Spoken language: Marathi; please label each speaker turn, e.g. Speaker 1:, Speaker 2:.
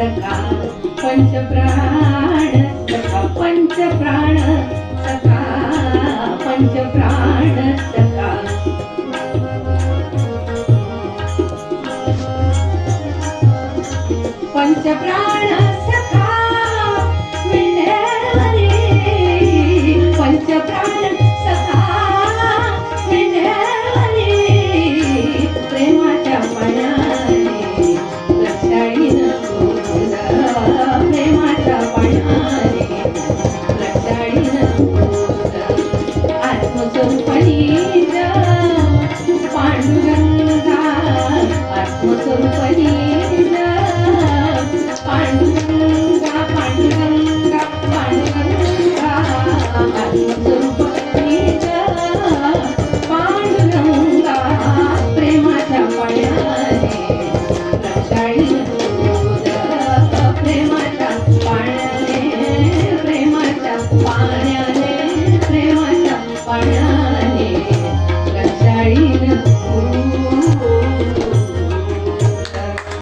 Speaker 1: सखा पंचप्राण सखा पंचप्राण सखा पंचप्राण